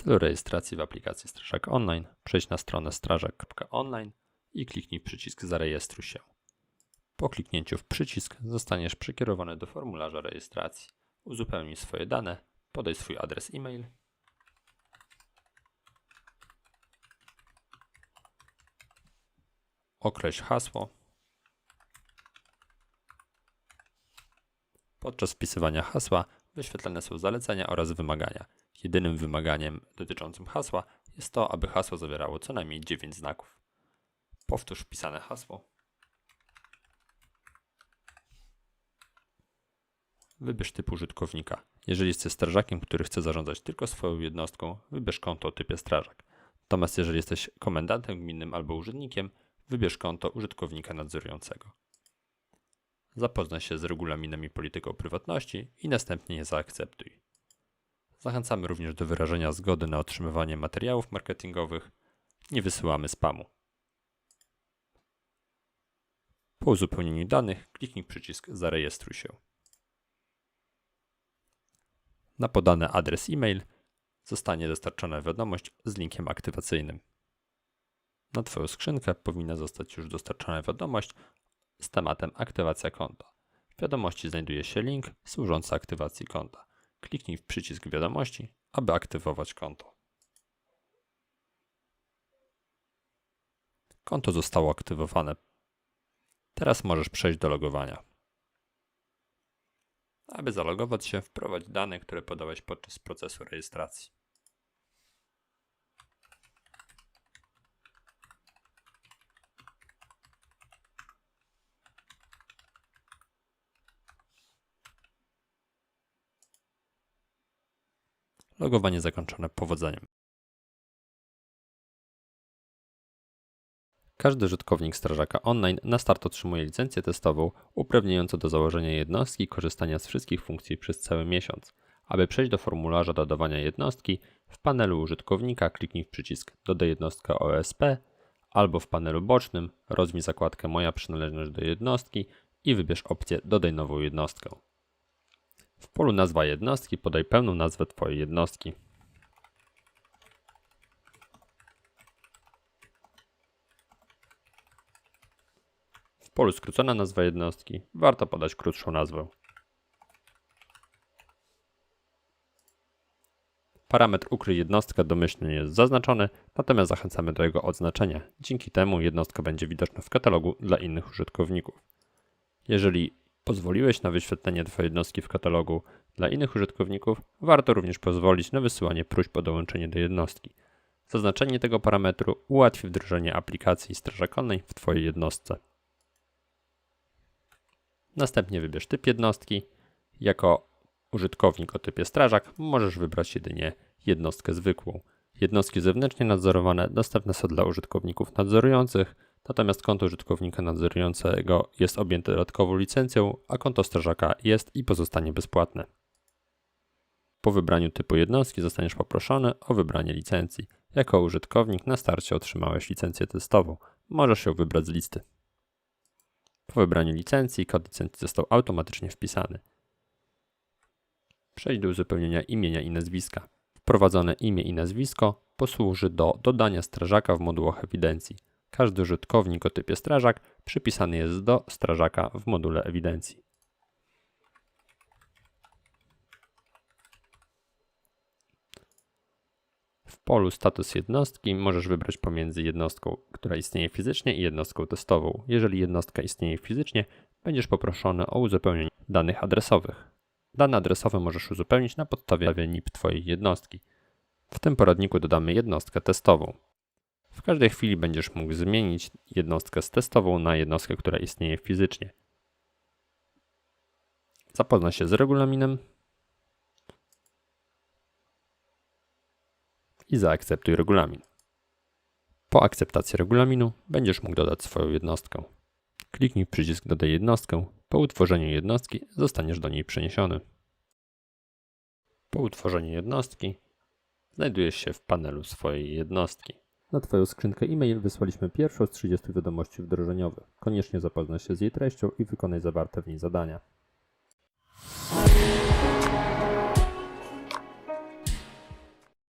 celu rejestracji w aplikacji Strażak Online przejdź na stronę strażak.online i kliknij w przycisk Zarejestruj się. Po kliknięciu w przycisk zostaniesz przekierowany do formularza rejestracji. Uzupełnij swoje dane, podaj swój adres e-mail, określ hasło. Podczas wpisywania hasła wyświetlane są zalecenia oraz wymagania. Jedynym wymaganiem dotyczącym hasła jest to, aby hasło zawierało co najmniej 9 znaków. Powtórz wpisane hasło. Wybierz typ użytkownika. Jeżeli jesteś strażakiem, który chce zarządzać tylko swoją jednostką, wybierz konto o typie strażak. Natomiast jeżeli jesteś komendantem gminnym albo urzędnikiem, wybierz konto użytkownika nadzorującego. Zapoznaj się z regulaminem i polityką prywatności i następnie je zaakceptuj. Zachęcamy również do wyrażenia zgody na otrzymywanie materiałów marketingowych. Nie wysyłamy spamu. Po uzupełnieniu danych kliknij przycisk Zarejestruj się. Na podany adres e-mail zostanie dostarczona wiadomość z linkiem aktywacyjnym. Na Twoją skrzynkę powinna zostać już dostarczona wiadomość z tematem aktywacja konta. W wiadomości znajduje się link służący aktywacji konta. Kliknij w przycisk wiadomości, aby aktywować konto. Konto zostało aktywowane. Teraz możesz przejść do logowania. Aby zalogować się, wprowadź dane, które podałeś podczas procesu rejestracji. Logowanie zakończone powodzeniem. Każdy użytkownik strażaka online na start otrzymuje licencję testową uprawniającą do założenia jednostki i korzystania z wszystkich funkcji przez cały miesiąc. Aby przejść do formularza dodawania jednostki, w panelu użytkownika kliknij w przycisk Dodaj jednostkę OSP albo w panelu bocznym rozwij zakładkę Moja przynależność do jednostki i wybierz opcję Dodaj nową jednostkę. W polu nazwa jednostki podaj pełną nazwę Twojej jednostki. W polu skrócona nazwa jednostki warto podać krótszą nazwę. Parametr ukryj jednostkę domyślnie jest zaznaczony, natomiast zachęcamy do jego odznaczenia. Dzięki temu jednostka będzie widoczna w katalogu dla innych użytkowników. Jeżeli pozwoliłeś na wyświetlenie Twojej jednostki w katalogu dla innych użytkowników, warto również pozwolić na wysyłanie próśb o dołączenie do jednostki. Zaznaczenie tego parametru ułatwi wdrożenie aplikacji Strażak Online w Twojej jednostce. Następnie wybierz typ jednostki. Jako użytkownik o typie strażak możesz wybrać jedynie jednostkę zwykłą. Jednostki zewnętrznie nadzorowane dostępne są dla użytkowników nadzorujących, natomiast konto użytkownika nadzorującego jest objęte dodatkową licencją, a konto strażaka jest i pozostanie bezpłatne. Po wybraniu typu jednostki zostaniesz poproszony o wybranie licencji. Jako użytkownik na starcie otrzymałeś licencję testową. Możesz ją wybrać z listy. Po wybraniu licencji kod licencji został automatycznie wpisany. Przejdź do uzupełnienia imienia i nazwiska. Wprowadzone imię i nazwisko posłuży do dodania strażaka w modułach ewidencji. Każdy użytkownik o typie strażak przypisany jest do strażaka w module ewidencji. W polu status jednostki możesz wybrać pomiędzy jednostką, która istnieje fizycznie i jednostką testową. Jeżeli jednostka istnieje fizycznie, będziesz poproszony o uzupełnienie danych adresowych. Dane adresowe możesz uzupełnić na podstawie NIP Twojej jednostki. W tym poradniku dodamy jednostkę testową. W każdej chwili będziesz mógł zmienić jednostkę z testową na jednostkę, która istnieje fizycznie. Zapoznaj się z regulaminem i zaakceptuj regulamin. Po akceptacji regulaminu będziesz mógł dodać swoją jednostkę. Kliknij przycisk Dodaj jednostkę. Po utworzeniu jednostki zostaniesz do niej przeniesiony. Po utworzeniu jednostki znajdujesz się w panelu swojej jednostki. Na Twoją skrzynkę e-mail wysłaliśmy pierwszą z 30 wiadomości wdrożeniowych. Koniecznie zapoznaj się z jej treścią i wykonaj zawarte w niej zadania.